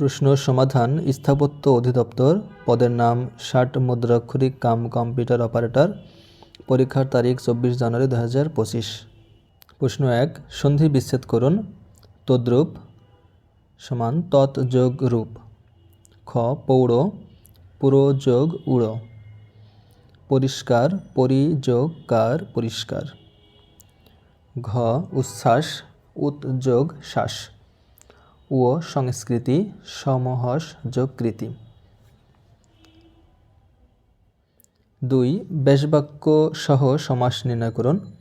প্রশ্ন সমাধান স্থাপত্য অধিদপ্তর, পদের নাম ষাট মুদ্রাক্ষরিক কাম কম্পিউটার অপারেটর, পরীক্ষার তারিখ চব্বিশ জানুয়ারি দু হাজার পঁচিশ। প্রশ্ন এক, সন্ধি বিচ্ছেদ করুন। তদ্রূপ সমান তৎ যোগ রূপ। খ পৌড় পুরো যোগ উড়ো। পরিষ্কার পরিযোগ কার পরিষ্কার। ঘ, উচ্ছ্বাস উদ্যোগ শ্বাস। ও সংস্কৃতি সমহস যোগকৃতি দুই, বেশবাক্য সহ সমাস নির্ণয় করুন।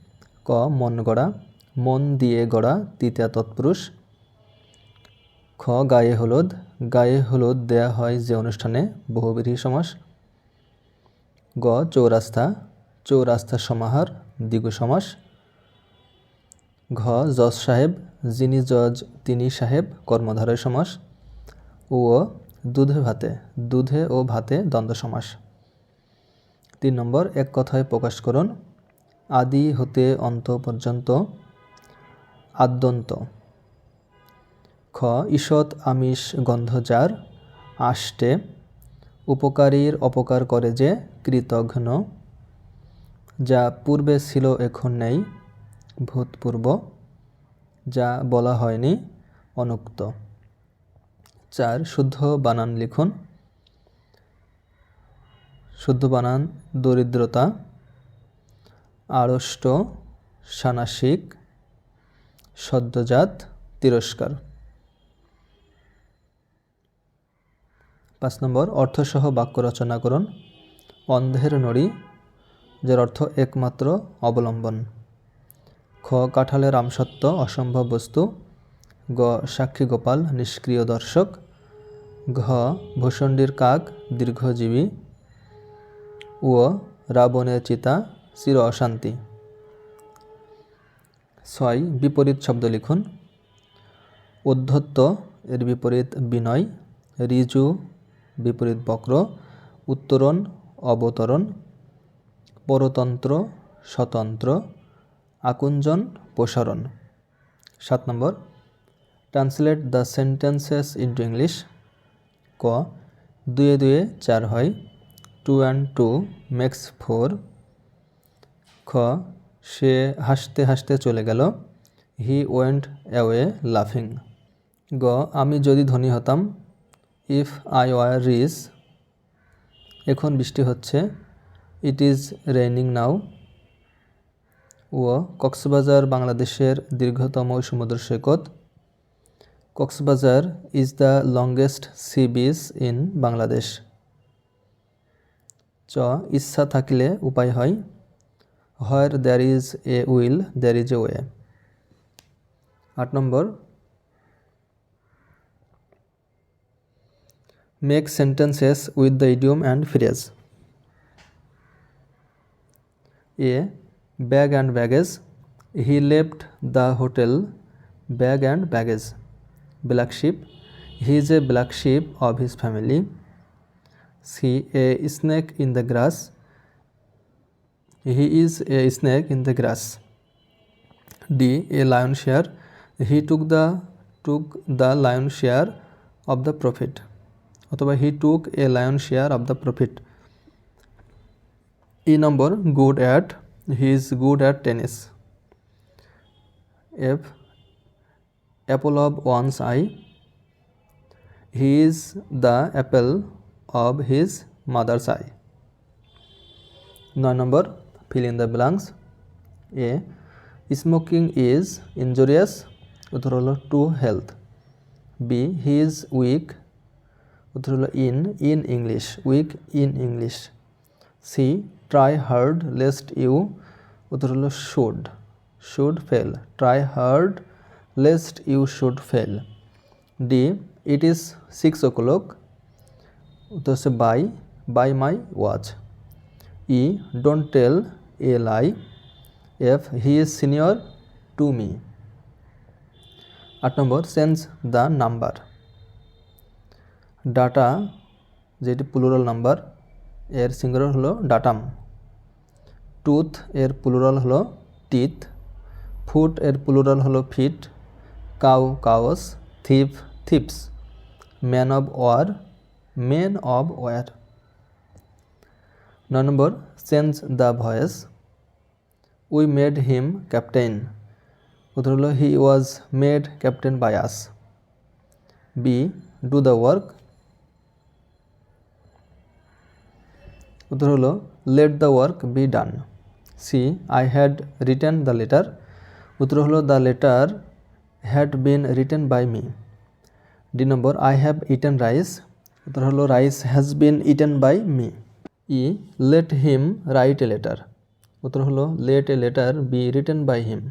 ক, মন গড়া, মন দিয়ে গড়া তৃতীয় তৎপুরুষ। খ, গায়ে হলুদ গায়ে হলুদ দেয়া হয় যে অনুষ্ঠানে বহুবিধি সমাস। গ, চৌরাস্তা চৌরাস্তা সমাহার, দ্বিগু সমাস। ঘ. জজ সাহেব, যিনি জজ, তিনি সাহেব, কর্মধারয় সমাস। ও, দুধে ভাতে, দুধে ও ভাতে দ্বন্দ্ব সমাস। তিন নম্বর, এক কথায় প্রকাশ করুন। আদি হতে অন্ত পর্যন্ত আদ্যন্ত। খ. ঈষৎ আমিষ গন্ধ যার, আষ্টে উপকারীর অপকার করে যে কৃতঘ্ন। যা পূর্বে ছিল, এখন নেই। ভূতপূর্ব, যা বলা হয়নি, অনুক্ত। চার, শুদ্ধ বানান লিখুন। শুদ্ধ বানান, দরিদ্রতা। আড়ষ্ট, সানাসিক, সদ্যজাত, তিরস্কার। পাঁচ নম্বর, অর্থসহ বাক্য রচনা করুন। অন্ধের নড়ি, যার অর্থ একমাত্র অবলম্বন। কাঁঠালের আমসত্ব অসম্ভব বস্তু। গ, সাক্ষী গোপাল, নিষ্ক্রিয় দর্শক। ঘ, ভূষণ্ডীর কাক, দীর্ঘজীবী। ও রাবণের চিতা, চির অশান্তি। ছয়, বিপরীত শব্দ লিখুন। উদ্ধত্ত, এর বিপরীত বিনয়। রিজু, বিপরীত বক্র। উত্তরণ, অবতরণ। পরতন্ত্র, স্বতন্ত্র। আকুঞ্জন প্রসারণ। সাত নম্বর translate the sentences into English ক, দুয়ে দুয়ে চার হয় two and two makes four খ, সে হাসতে হাসতে চলে গেল হি ওয়েন্ট অ্যাওয়ে লাফিং গ, আমি যদি ধনী হতাম ইফ আই ওয়ার রিচ এখন বৃষ্টি হচ্ছে ইট ইজ রেইনিং নাও ও কক্সবাজার বাংলাদেশের দীর্ঘতম সমুদ্র সৈকত। Cox's Bazar is the longest sea beach in Bangladesh চ, ইচ্ছা থাকলে উপায় হয়। Where there is a will there is a way আট নম্বর। Make sentences with the idiom and phrase a bag and baggage he left the hotel bag and baggage black sheep he is a black sheep of his family C a snake in the grass he is a snake in the grass D a lion share he took the took the lion share of the profit অথবা he took a lion share of the profit E number good at he is good at tennis F apple of once eye he is the apple of his mother's eye নয় number fill in the blanks. A smoking is injurious উত্তর হলো to health B he is weak উত্তর হলো in in English weak in English C try hard lest you উত্তর হলো should should fail try hard lest you should fail D it is six o'clock উত্তর হচ্ছে by by my watch E don't tell a lie F he is senior to me আট number sense the number data যেটি plural number এর singular হলো datum tooth এর plural হলো teeth foot এর plural হলো feet cow cows ship ships man of war men of war নয় number change the voice we made him captain উত্তর হলো he was made captain by us B do the work উত্তর হলো let the work be done C I had written the letter উত্তর হলো the letter had been written by me D number I have eaten rice উত্তর হলো rice has been eaten by me E let him write a letter উত্তর হলো let a letter be written by him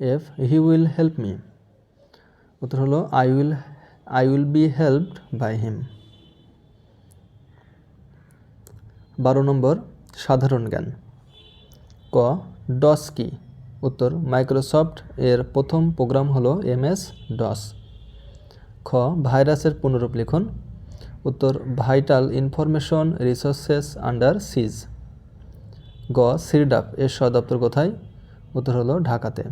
F he will help me উত্তর হলো I will I will be helped by him বারো নম্বর, সাধারণ জ্ঞান. ক, DOS কি? উত্তর, মাইক্রোসফট এর প্রথম প্রোগ্রাম হলো এমএস ডস। খ, ভাইরাসের পুনরূপ লিখন। উত্তর, vital information resources under siege. গ সিরডাপ এর সদপ্তর কোথায়? উত্তর হলো ঢাকাতে।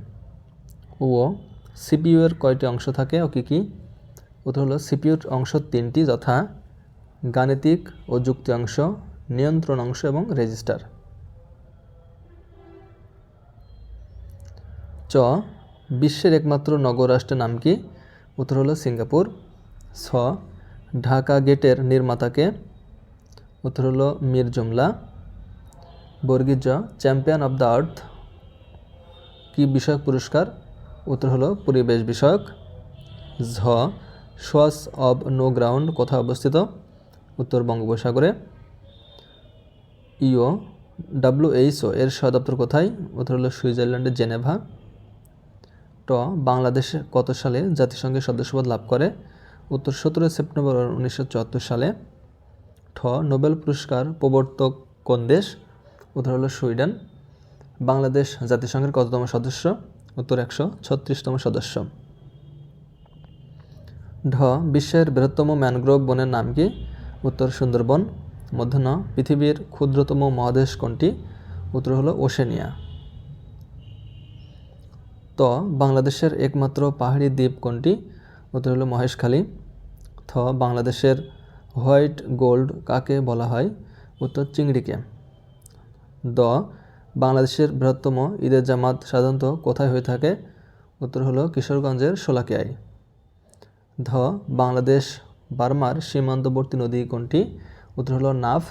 ও সিপিইউ এর কয়টি অংশ থাকে ও কী কী? উত্তর হলো সিপিইউর অংশ তিনটি, যথা গাণিতিক ও যুক্তি অংশ, নিয়ন্ত্রণ অংশ এবং রেজিস্টার। চ, বিশ্বের একমাত্র নগর রাষ্ট্রের নাম কি? উত্তর হলো সিঙ্গাপুর। ছ, ঢাকা গেটের নির্মাতাকে। উত্তর হলো মীর জুমলা। বর্গীজ চ্যাম্পিয়ন অব দ্য আর্থ। কি বিষয়ক পুরস্কার? উত্তর হলো পরিবেশ বিষয়ক। ঝ, সোয়াস অব নো গ্রাউন্ড কোথায় অবস্থিত? উত্তর বঙ্গোপসাগরে। ইও ডাব্লিউএইচও এর সদপ্তর কোথায়? উত্তর হলো সুইজারল্যান্ডের জেনেভা। ট বাংলাদেশ কত সালে জাতিসংঘের সদস্যপদ লাভ করে? উত্তর সতেরোই সেপ্টেম্বর উনিশশো চুয়াত্তর সালে। ঠ, নোবেল পুরস্কার প্রবর্তক কোন দেশ? উত্তর হলো সুইডেন। বাংলাদেশ জাতিসংঘের কততম সদস্য? উত্তর একশো ছত্রিশতম সদস্য। ঢ, বিশ্বের বৃহত্তম ম্যানগ্রোভ বনের নাম কি? উত্তর সুন্দরবন। মধ্যাহ্ন পৃথিবীর ক্ষুদ্রতম মহাদেশ কোনটি? উত্তর হলো ওশেনিয়া। ত বাংলাদেশের একমাত্র পাহাড়ি দ্বীপ কোনটি? উত্তর হলো মহেশখালী। থ, বাংলাদেশের হোয়াইট গোল্ড কাকে বলা হয়? উত্তর চিংড়িকে। দ, বাংলাদেশের বৃহত্তম ঈদের জামাত সাধারণত কোথায় হয়ে থাকে? উত্তর হলো কিশোরগঞ্জের শোলাকিয়ায়। ধ, বাংলাদেশ বার্মার সীমান্তবর্তী নদী কোনটি? উত্তর হলো নাভ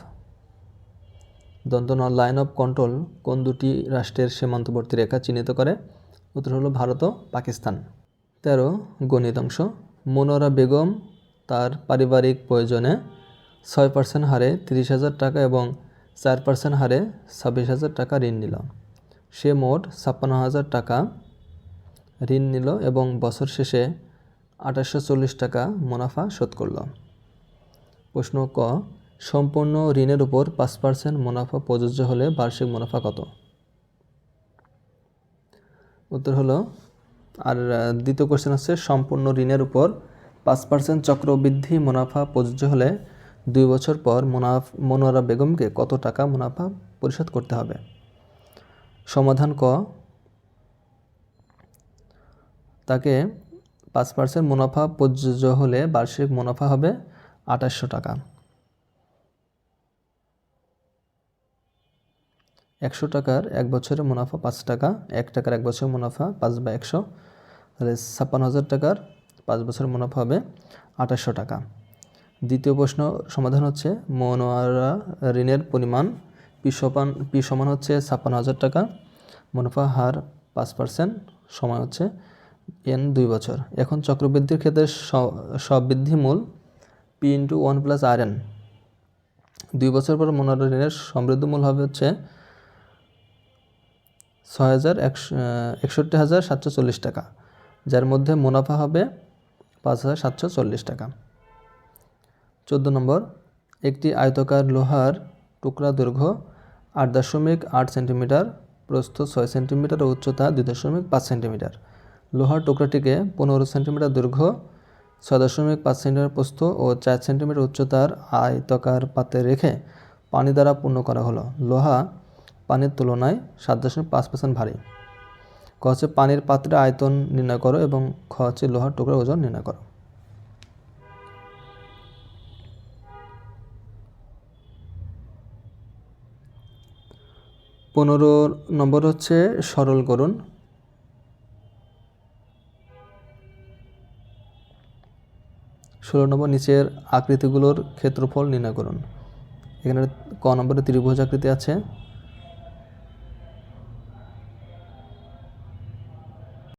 দন্তন লাইন অফ কন্ট্রোল কোন দুটি রাষ্ট্রের সীমান্তবর্তী রেখা চিহ্নিত করে? উত্তর হলো ভারত ও পাকিস্তান। তেরো, গণিত অংশ। মনোরা বেগম তার পারিবারিক প্রয়োজনে ছয় পার্সেন্ট হারে তিরিশ হাজার টাকা এবং চার পার্সেন্ট হারে ছাব্বিশ হাজার টাকা ঋণ নিল। সে মোট ছাপ্পান্ন হাজার টাকা ঋণ নিল এবং বছর শেষে আঠাশশো চল্লিশ টাকা মুনাফা শোধ করল। প্রশ্ন ক, সম্পূর্ণ ঋণের উপর পাঁচ পার্সেন্ট মুনাফা প্রযোজ্য হলে বার্ষিক মুনাফা কত? উত্তর হলো, আর দ্বিতীয় কোশ্চেন হচ্ছে, সম্পূর্ণ ঋণের উপর পাঁচ পার্সেন্ট চক্রবৃদ্ধি মুনাফা প্রযোজ্য হলে দুই বছর পর মুনাফ, মনোয়ারা বেগমকে কত টাকা মুনাফা পরিশোধ করতে হবে? সমাধান ক। তাকে পাঁচ পার্সেন্ট মুনাফা প্রযোজ্য হলে বার্ষিক মুনাফা হবে আঠাশশো টাকা। একশো টাকার এক বছরের মুনাফা পাঁচ টাকা, এক টাকার এক বছরের মুনাফা পাঁচ বা একশো। তাহলে ছাপ্পান্ন হাজার টাকার পাঁচ বছরের মুনাফা হবে আঠাশশো টাকা। দ্বিতীয় প্রশ্ন, সমাধান হচ্ছে মনোয়ারা ঋণের পরিমাণ পি সমান পি সমান হচ্ছে ছাপ্পান্ন হাজার টাকা, মুনাফা হার পাঁচ পার্সেন্ট সময় হচ্ছে এন দুই বছর। এখন চক্রবৃদ্ধির ক্ষেত্রে সবৃদ্ধি মূল P into one plus R N. দুই বছর পর মনোয়ারা ঋণের সমৃদ্ধ মূল হবে হচ্ছে ছয় হাজার একষট্টি হাজার সাতশো চল্লিশ টাকা, যার মধ্যে মুনাফা হবে পাঁচ হাজার সাতশো চল্লিশ টাকা। চোদ্দ নম্বর, একটি আয়তকার লোহার টুকরা দৈর্ঘ্য আট দশমিক আট সেন্টিমিটার, প্রস্থ ছয় সেন্টিমিটার ও উচ্চতা দুই দশমিক পাঁচ সেন্টিমিটার। লোহার টুকরাটিকে পনেরো সেন্টিমিটার দৈর্ঘ্য, ছয় দশমিক পাঁচ সেন্টিমিটার প্রস্থ ও চার সেন্টিমিটার উচ্চতার আয়তকার পাত্রে রেখে পানি দ্বারা পূর্ণ করা হলো। লোহা পানির তুলনায় সাত দশমিক পাঁচ পার্সেন্ট ভারী। ক হচ্ছে পানির পাত্রে আয়তন নির্ণয় করো এবং খ হচ্ছে লোহার টুকরো ওজন নির্ণয় করো। পনেরো নম্বর হচ্ছে সরল করুন। ষোলো নম্বর নিচের আকৃতিগুলোর ক্ষেত্রফল নির্ণয় করুন। এখানে ক নম্বরে ত্রিভুজ আকৃতি আছে।